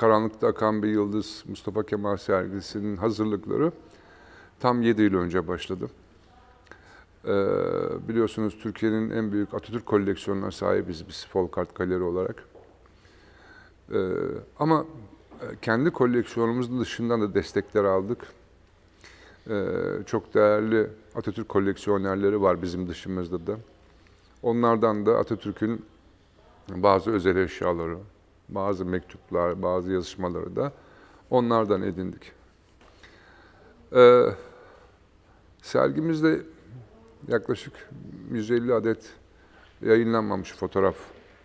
Karanlıkta Akan Bir Yıldız Mustafa Kemal sergisinin hazırlıkları tam 7 yıl önce başladı. Ee, biliyorsunuz Türkiye'nin en büyük Atatürk koleksiyonuna sahibiz biz Folkart Galeri olarak. Ee, ama kendi koleksiyonumuzun dışından da destekler aldık. Ee, çok değerli Atatürk koleksiyonerleri var bizim dışımızda da. Onlardan da Atatürk'ün bazı özel eşyaları, bazı mektuplar, bazı yazışmaları da onlardan edindik. Ee, sergimizde yaklaşık 150 adet yayınlanmamış fotoğraf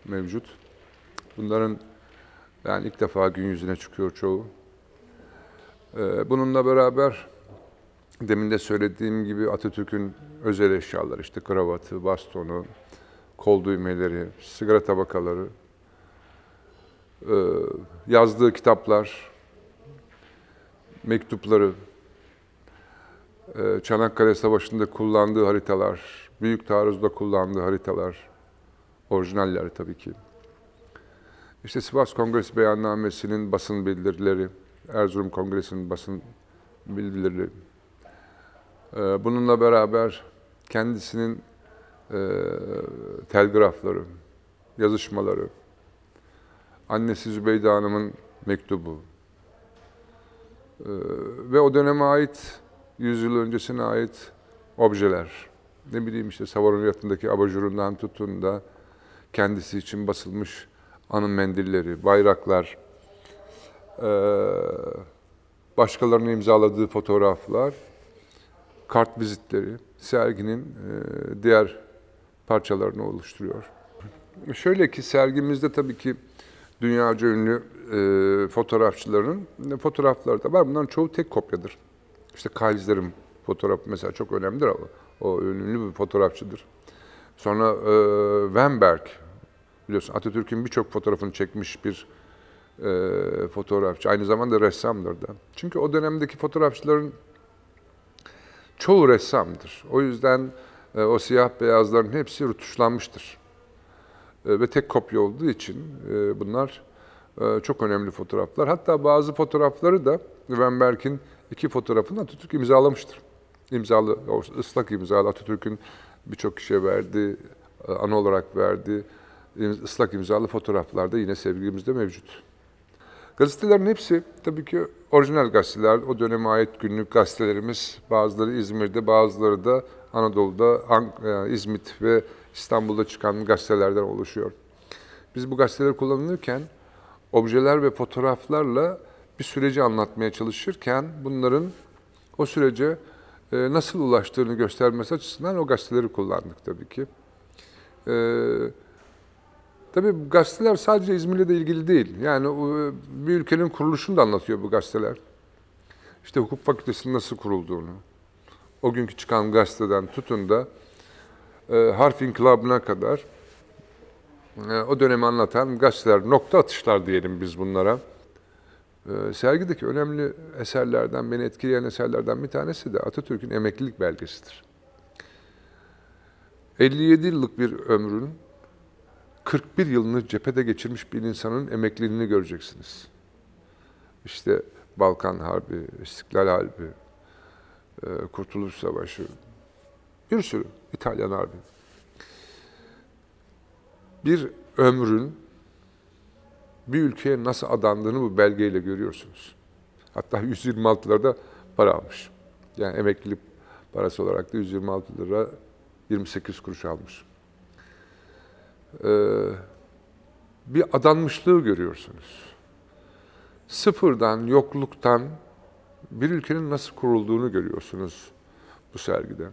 mevcut. Bunların yani ilk defa gün yüzüne çıkıyor çoğu. Ee, bununla beraber demin de söylediğim gibi Atatürk'ün özel eşyaları işte kravatı, bastonu, kol düğmeleri, sigara tabakaları, yazdığı kitaplar, mektupları, e, Çanakkale Savaşı'nda kullandığı haritalar, Büyük Taarruz'da kullandığı haritalar, orijinalleri tabii ki. İşte Sivas Kongresi Beyannamesi'nin basın bildirileri, Erzurum Kongresi'nin basın bildirileri. E, Bununla beraber kendisinin e, telgrafları, yazışmaları, annesi Zübeyde Hanım'ın mektubu e, ve o döneme ait, 100 yıl öncesine ait objeler. Ne bileyim işte Savaronyat'ındaki abajurundan tutun da kendisi için basılmış anın mendilleri, bayraklar, e, başkalarının imzaladığı fotoğraflar, kart vizitleri serginin e, diğer parçalarını oluşturuyor. Şöyle ki sergimizde tabii ki dünyaca ünlü e, fotoğrafçıların fotoğrafları da var. Bunların çoğu tek kopyadır. İşte Kaiser'in fotoğrafı mesela çok önemlidir ama o ünlü bir fotoğrafçıdır. Sonra e, biliyorsun Atatürk'ün birçok fotoğrafını çekmiş bir e, fotoğrafçı. Aynı zamanda ressamdır da. Çünkü o dönemdeki fotoğrafçıların çoğu ressamdır. O yüzden e, o siyah beyazların hepsi rutuşlanmıştır. E, ve tek kopya olduğu için e, bunlar e, çok önemli fotoğraflar. Hatta bazı fotoğrafları da Van Berk'in iki fotoğrafını Atatürk imzalamıştır. İmzalı, ıslak imzalı Atatürk'ün birçok kişiye verdiği, e, anı olarak verdiği ıslak imzalı fotoğraflar da yine sevgimizde mevcut. Gazetelerin hepsi tabii ki orijinal gazeteler. O döneme ait günlük gazetelerimiz. Bazıları İzmir'de, bazıları da Anadolu'da, e, İzmit ve İstanbul'da çıkan gazetelerden oluşuyor. Biz bu gazeteler kullanılırken objeler ve fotoğraflarla bir süreci anlatmaya çalışırken bunların o sürece e, nasıl ulaştığını göstermesi açısından o gazeteleri kullandık tabii ki. E, Tabii bu gazeteler sadece İzmir'le de ilgili değil. Yani o, bir ülkenin kuruluşunu da anlatıyor bu gazeteler. İşte hukuk fakültesinin nasıl kurulduğunu, o günkü çıkan gazeteden tutun da e, harf inkılabına kadar e, o dönemi anlatan gazeteler, nokta atışlar diyelim biz bunlara. E, sergideki önemli eserlerden, beni etkileyen eserlerden bir tanesi de Atatürk'ün emeklilik belgesidir. 57 yıllık bir ömrün 41 yılını cephede geçirmiş bir insanın emekliliğini göreceksiniz. İşte Balkan Harbi, İstiklal Harbi, e, Kurtuluş Savaşı, bir sürü İtalyan Harbi. Bir ömrün bir ülkeye nasıl adandığını bu belgeyle görüyorsunuz. Hatta 126'larda para almış. Yani emeklilik parası olarak da 126 lira 28 kuruş almış. Ee, bir adanmışlığı görüyorsunuz. Sıfırdan, yokluktan bir ülkenin nasıl kurulduğunu görüyorsunuz bu sergide.